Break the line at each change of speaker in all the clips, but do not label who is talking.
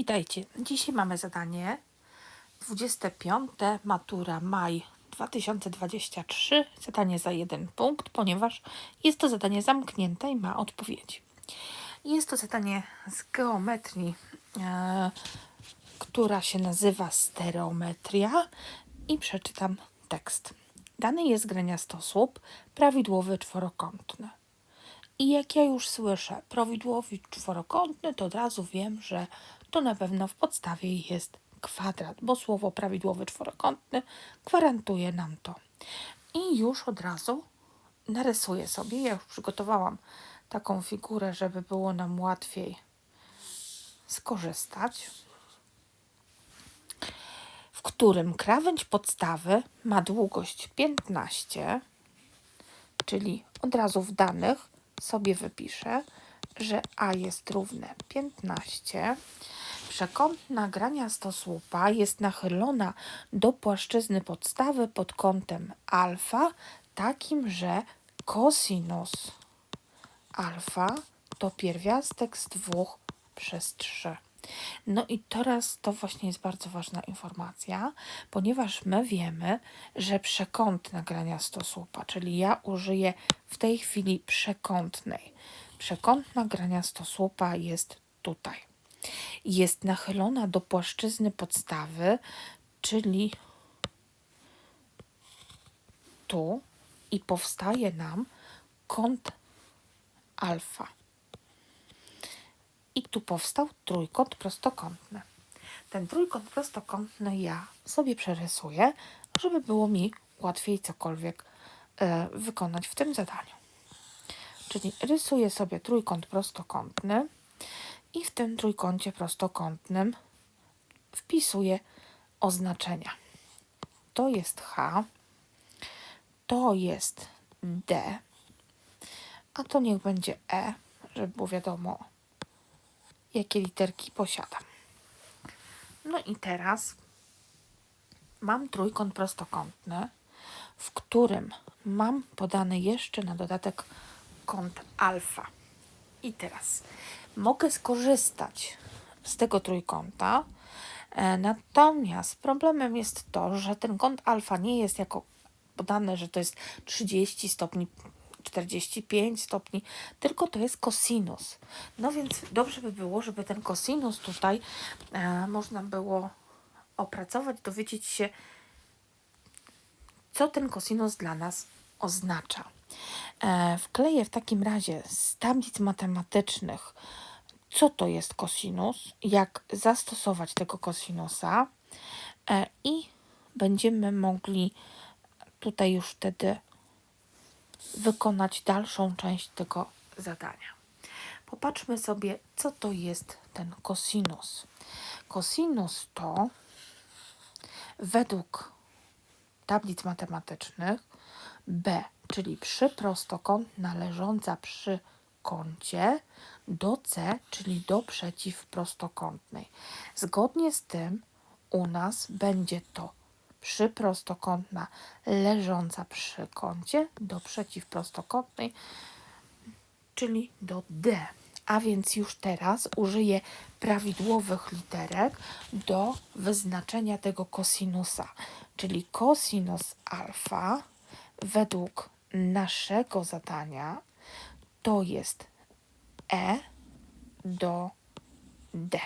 Witajcie. Dzisiaj mamy zadanie 25. Matura maj 2023. Zadanie za jeden punkt, ponieważ jest to zadanie zamknięte i ma odpowiedzi. Jest to zadanie z geometrii, e, która się nazywa stereometria i przeczytam tekst. Dany jest graniasto słup prawidłowy czworokątny. I jak ja już słyszę prawidłowy czworokątny, to od razu wiem, że to na pewno w podstawie jest kwadrat, bo słowo prawidłowy czworokątny gwarantuje nam to. I już od razu narysuję sobie, ja już przygotowałam taką figurę, żeby było nam łatwiej skorzystać, w którym krawędź podstawy ma długość 15, czyli od razu w danych sobie wypiszę, że A jest równe 15. Przekątna graniasto słupa jest nachylona do płaszczyzny podstawy pod kątem alfa, takim, że kosinus alfa to pierwiastek z 2 przez 3. No i teraz to właśnie jest bardzo ważna informacja, ponieważ my wiemy, że przekątna graniasto słupa, czyli ja użyję w tej chwili przekątnej. Przekątna graniasto słupa jest tutaj. Jest nachylona do płaszczyzny podstawy, czyli tu i powstaje nam kąt alfa. I tu powstał trójkąt prostokątny. Ten trójkąt prostokątny ja sobie przerysuję, żeby było mi łatwiej cokolwiek e, wykonać w tym zadaniu. Czyli rysuję sobie trójkąt prostokątny i w tym trójkącie prostokątnym wpisuję oznaczenia. To jest H, to jest D, a to niech będzie E, żeby było wiadomo, jakie literki posiadam. No i teraz mam trójkąt prostokątny, w którym mam podany jeszcze na dodatek kąt alfa. I teraz mogę skorzystać z tego trójkąta, e, natomiast problemem jest to, że ten kąt alfa nie jest jako podane, że to jest 30 stopni 45 stopni, tylko to jest kosinus. No więc dobrze by było, żeby ten kosinus tutaj e, można było opracować, dowiedzieć się, co ten kosinus dla nas oznacza. E, wkleję w takim razie z tablic matematycznych, co to jest kosinus, jak zastosować tego kosinusa e, i będziemy mogli tutaj już wtedy wykonać dalszą część tego zadania. Popatrzmy sobie, co to jest ten kosinus. Kosinus to według tablic matematycznych B, czyli przyprostokątna leżąca przy kącie do C, czyli do przeciwprostokątnej. Zgodnie z tym u nas będzie to przyprostokątna leżąca przy kącie do przeciwprostokątnej, czyli do D. A więc już teraz użyję prawidłowych literek do wyznaczenia tego kosinusa, czyli kosinus alfa według naszego zadania to jest E do D.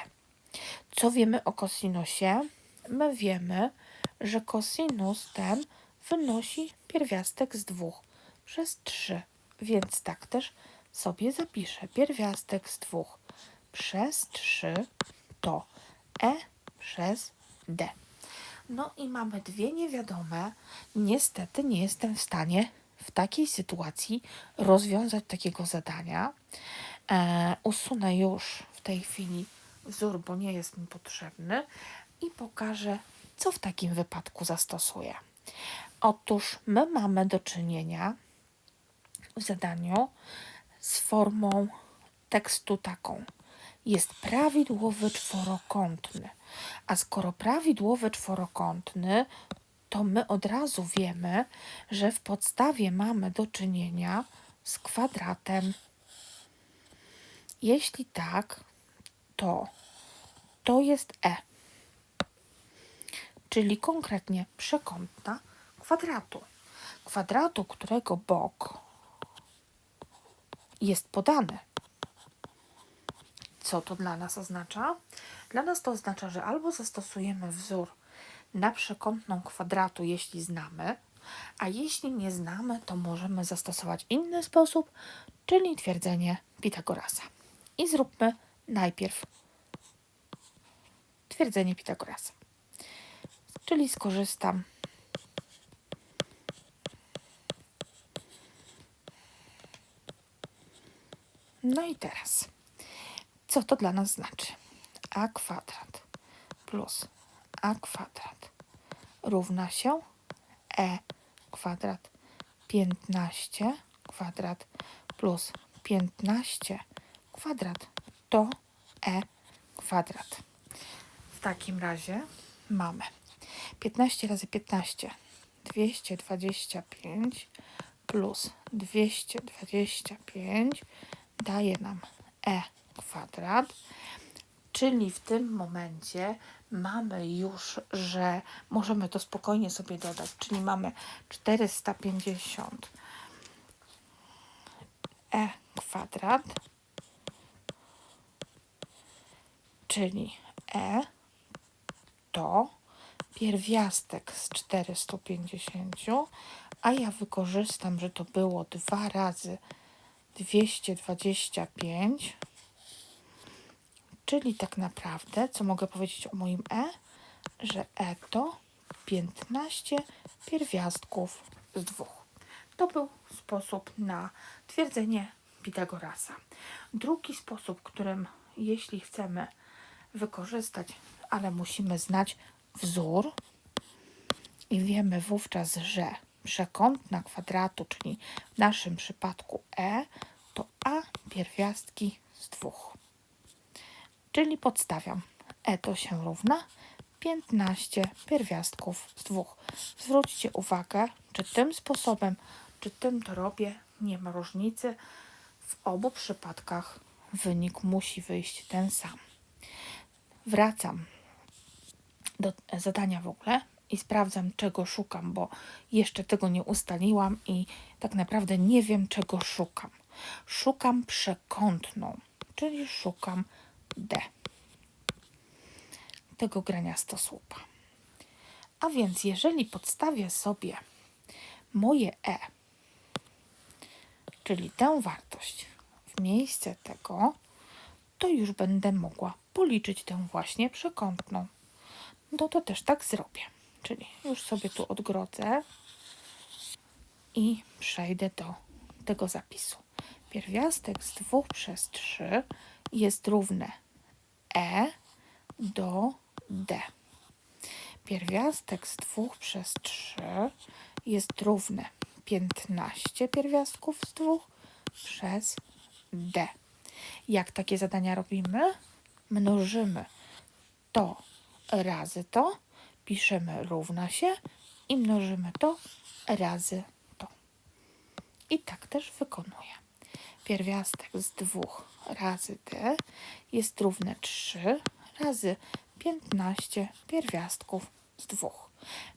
Co wiemy o kosinusie? My wiemy, że kosinus ten wynosi pierwiastek z 2 przez 3, więc tak też sobie zapiszę. Pierwiastek z 2 przez 3 to E przez D. No i mamy dwie niewiadome. Niestety nie jestem w stanie w takiej sytuacji rozwiązać takiego zadania. E, usunę już w tej chwili wzór, bo nie jest mi potrzebny i pokażę, co w takim wypadku zastosuję. Otóż my mamy do czynienia w zadaniu z formą tekstu taką. Jest prawidłowy czworokątny. A skoro prawidłowy czworokątny, to my od razu wiemy, że w podstawie mamy do czynienia z kwadratem. Jeśli tak, to to jest E. Czyli konkretnie przekątna kwadratu. Kwadratu, którego bok jest podany. Co to dla nas oznacza? Dla nas to oznacza, że albo zastosujemy wzór na przekątną kwadratu, jeśli znamy, a jeśli nie znamy, to możemy zastosować inny sposób, czyli twierdzenie Pitagorasa. I zróbmy najpierw twierdzenie Pitagorasa. Czyli skorzystam No i teraz, co to dla nas znaczy? a kwadrat plus a kwadrat równa się e kwadrat 15 kwadrat plus 15 kwadrat to e kwadrat. W takim razie mamy 15 razy 15 225 plus 225 daje nam e kwadrat, czyli w tym momencie mamy już, że możemy to spokojnie sobie dodać, czyli mamy 450 e kwadrat, czyli e to pierwiastek z 450, a ja wykorzystam, że to było dwa razy 225, czyli tak naprawdę, co mogę powiedzieć o moim e, że e to 15 pierwiastków z dwóch. To był sposób na twierdzenie Pitagorasa. Drugi sposób, którym jeśli chcemy wykorzystać, ale musimy znać wzór i wiemy wówczas, że przekątna kwadratu, czyli w naszym przypadku e, to a pierwiastki z dwóch. Czyli podstawiam e to się równa 15 pierwiastków z dwóch. Zwróćcie uwagę, czy tym sposobem, czy tym to robię, nie ma różnicy. W obu przypadkach wynik musi wyjść ten sam. Wracam do zadania w ogóle i sprawdzam, czego szukam, bo jeszcze tego nie ustaliłam i tak naprawdę nie wiem, czego szukam. Szukam przekątną, czyli szukam D. Tego grania stosłupa. A więc, jeżeli podstawię sobie moje E, czyli tę wartość w miejsce tego, to już będę mogła policzyć tę właśnie przekątną. No to też tak zrobię. Czyli już sobie tu odgrodzę i przejdę do tego zapisu. Pierwiastek z 2 przez 3 jest równe E do D. Pierwiastek z 2 przez 3 jest równe 15 pierwiastków z 2 przez D. Jak takie zadania robimy? Mnożymy to razy to, piszemy równa się i mnożymy to razy to. I tak też wykonuję. Pierwiastek z 2 razy d jest równe 3 razy 15 pierwiastków z 2.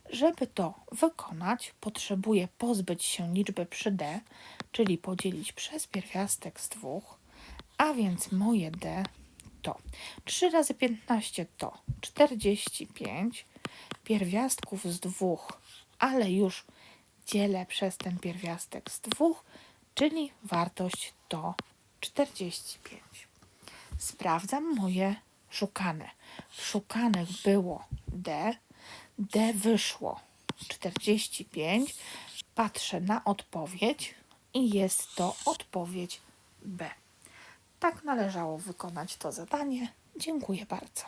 Żeby to wykonać, potrzebuję pozbyć się liczby przy d, czyli podzielić przez pierwiastek z 2, a więc moje d to 3 razy 15 to 45 pierwiastków z 2, ale już dzielę przez ten pierwiastek z 2, czyli wartość to 45. Sprawdzam moje szukane. W szukanych było D, D wyszło 45. Patrzę na odpowiedź i jest to odpowiedź B. Tak należało wykonać to zadanie. Dziękuję bardzo.